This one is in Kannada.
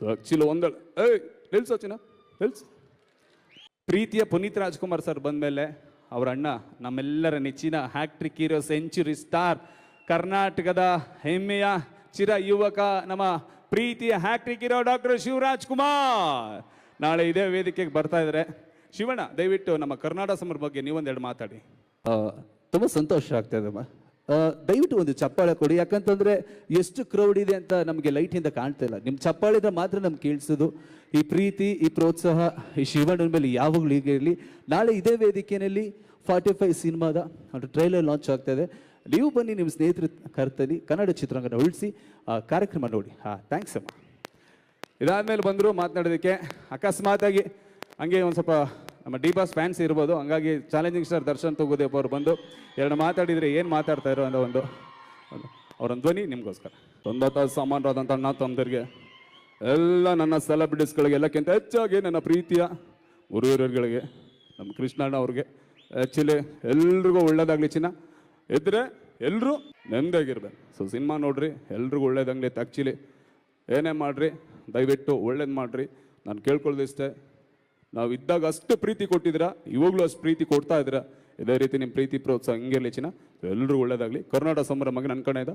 ಸೊ ಆಕ್ಚುಲಿ ಒಂದಳು ಏಯ್ ನಿಲ್ಸು ಚಿನ್ನ ನಿಲ್ಸು ಪ್ರೀತಿಯ ಪುನೀತ್ ರಾಜ್ಕುಮಾರ್ ಸರ್ ಬಂದಮೇಲೆ ಅವರ ಅಣ್ಣ, ನಮ್ಮೆಲ್ಲರ ನೆಚ್ಚಿನ ಹ್ಯಾಕ್ಟ್ರಿಕ್ ಹೀರೋ ಸೆಂಚುರಿ ಸ್ಟಾರ್, ಕರ್ನಾಟಕದ ಹೆಮ್ಮೆಯ ಚಿರ ಯುವಕ, ನಮ್ಮ ಪ್ರೀತಿಯ hat trick hero doctor Shivaraj Kumar. ನಾಳೆ ಇದೇ ವೇದಿಕೆಗೆ ಬರ್ತಾ ಇದ್ದಾರೆ ಶಿವಣ್ಣ, ದಯವಿಟ್ಟು ನಮ್ಮ ಕರ್ನಾಟಕ ಸಮರ ಬಗ್ಗೆ ನೀವೊಂದೆರಡು ಮಾತಾಡಿ. ತುಂಬ ಸಂತೋಷ ಆಗ್ತಾ ಇದೆ ದಯವಿಟ್ಟು ಒಂದು ಚಪ್ಪಾಳೆ ಕೊಡಿ. ಯಾಕಂತಂದ್ರೆ ಎಷ್ಟು ಕ್ರೌಡ್ ಇದೆ ಅಂತ ನಮಗೆ ಲೈಟಿಂದ ಕಾಣ್ತಾ ಇಲ್ಲ. ನಿಮ್ಮ ಚಪ್ಪಾಳಿಂದ ಮಾತ್ರ ನಮ್ಗೆ ಕೇಳಿಸೋದು. ಈ ಪ್ರೀತಿ, ಈ ಪ್ರೋತ್ಸಾಹ, ಈ ಶಿವಣ್ಣನ ಮೇಲೆ ಯಾವಾಗಲೂ ಹೀಗೆ ಇರಲಿ. ನಾಳೆ ಇದೇ ವೇದಿಕೆಯಲ್ಲಿ ಫಾರ್ಟಿ ಫೈವ್ ಸಿನಿಮಾದ ಒಂದು ಟ್ರೈಲರ್ ಲಾಂಚ್ ಆಗ್ತಾ ಇದೆ. ನೀವು ಬನ್ನಿ ನಿಮ್ಮ ಸ್ನೇಹಿತರ ಕರ್ತಲಿ ಕನ್ನಡ ಚಿತ್ರರಂಗನ ಉಳಿಸಿ ಕಾರ್ಯಕ್ರಮ ನೋಡಿ. ಹಾಂ ಥ್ಯಾಂಕ್ಸ್ ಅಮ್ಮ. ಇದಾದ್ಮೇಲೆ ಬಂದರು ಮಾತನಾಡೋದಕ್ಕೆ ಅಕಸ್ಮಾತಾಗಿ ಹಂಗೆ ಒಂದು ಸ್ವಲ್ಪ ನಮ್ಮ ಡಿ ಬಾಸ್ ಫ್ಯಾನ್ಸ್ ಇರ್ಬೋದು. ಹಂಗಾಗಿ ಚಾಲೆಂಜಿಂಗ್ ಸ್ಟಾರ್ ದರ್ಶನ್ ತಗೋದೇವ್ ಅವರು ಬಂದು ಎರಡು ಮಾತಾಡಿದರೆ ಏನು ಮಾತಾಡ್ತಾ ಇರೋ ಅನ್ನೋ ಒಂದು ಅವರೊಂದು ಧ್ವನಿ ನಿಮಗೋಸ್ಕರ. ತೊಂಬತ್ತ ಸಮಾನರಾದಂಥ ಅಣ್ಣ ತಮ್ಮದರಿಗೆ ಎಲ್ಲ ನನ್ನ ಸೆಲೆಬ್ರಿಟೀಸ್ಗಳಿಗೆ ಎಲ್ಲಕ್ಕಿಂತ ಹೆಚ್ಚಾಗಿ ನನ್ನ ಪ್ರೀತಿಯ ಗುರುಹಿರಿಯರುಗಳಿಗೆ ನಮ್ಮ ಕೃಷ್ಣಣ್ಣ ಅವ್ರಿಗೆ ಆ್ಯಕ್ಚುಲಿ ಎಲ್ರಿಗೂ ಒಳ್ಳೇದಾಗಲಿ ಚಿನ್ನ. ಇದ್ದರೆ ಎಲ್ಲರೂ ನೆಮ್ಮದಿಯಾಗಿರ್ಬೇಕು. ಸೊ ಸಿನಿಮಾ ನೋಡ್ರಿ, ಎಲ್ರಿಗೂ ಒಳ್ಳೇದಾಗಲಿ ಆ್ಯಕ್ಚುಲಿ ಏನೇ ಮಾಡಿರಿ, ದಯವಿಟ್ಟು ಒಳ್ಳೇದು ಮಾಡಿರಿ. ನಾನು ಕೇಳ್ಕೊಳ್ಳೋದಿಷ್ಟೇ. ನಾವು ಇದ್ದಾಗ ಅಷ್ಟು ಪ್ರೀತಿ ಕೊಟ್ಟಿದ್ರ ಇವಾಗಲೂ ಅಷ್ಟು ಪ್ರೀತಿ ಕೊಡ್ತಾ ಇದ್ದೀರಾ? ಇದೇ ರೀತಿ ನಿಮ್ಮ ಪ್ರೀತಿ ಪ್ರೋತ್ಸಾಹ, ಹಿಂಗೆ ಲೇಚಿನ ಎಲ್ಲರೂ ಒಳ್ಳೇದಾಗಲಿ. ಕರ್ನಾಟಕ ಸಂಭ್ರಮಗೆ ನನ್ನ ಇದೆ.